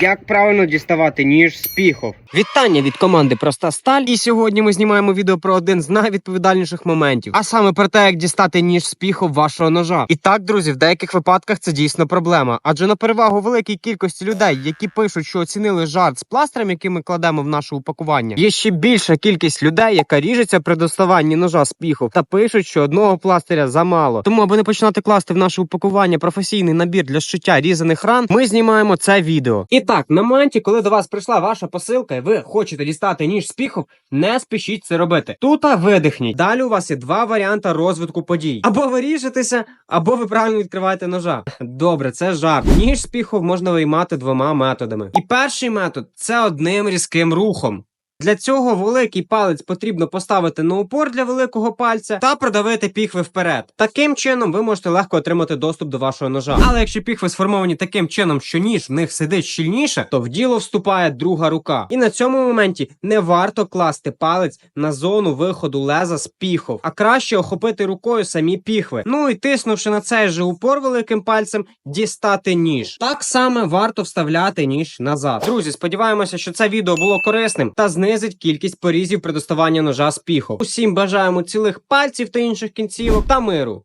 Як правильно діставати ніж з піхов? Вітання від команди Проста Сталь. І сьогодні ми знімаємо відео про один з найвідповідальніших моментів, а саме про те, як дістати ніж з піхов вашого ножа. І так, друзі, в деяких випадках це дійсно проблема. Адже на перевагу великій кількості людей, які пишуть, що оцінили жарт з пластирем, який ми кладемо в наше упакування, є ще більша кількість людей, яка ріжеться при доставанні ножа з піхов, та пишуть, що одного пластиря замало. Тому, аби не починати класти в наше упакування професійний набір для шиття різаних ран, ми знімаємо це відео. І так, на моменті, коли до вас прийшла ваша посилка, і ви хочете дістати ніж з піхов, не спішіть це робити. Тут видихніть. Далі у вас є два варіанти розвитку подій: або ви або ви правильно відкриваєте ножа. Добре, це жарт. Ніж з піхов можна виймати двома методами. І перший метод це одним різким рухом. Для цього великий палець потрібно поставити на упор для великого пальця та продавити піхви вперед. Таким чином ви можете легко отримати доступ до вашого ножа. Але якщо піхви сформовані таким чином, що ніж в них сидить щільніше, то в діло вступає друга рука. І на цьому моменті не варто класти палець на зону виходу леза з піхов, а краще охопити рукою самі піхви. Ну і тиснувши на цей же упор великим пальцем, дістати ніж. Так само варто вставляти ніж назад. Друзі, сподіваємося, що це відео було корисним та знизить кількість порізів при доставанні ножа з піхов. Усім бажаємо цілих пальців та інших кінцівок та миру.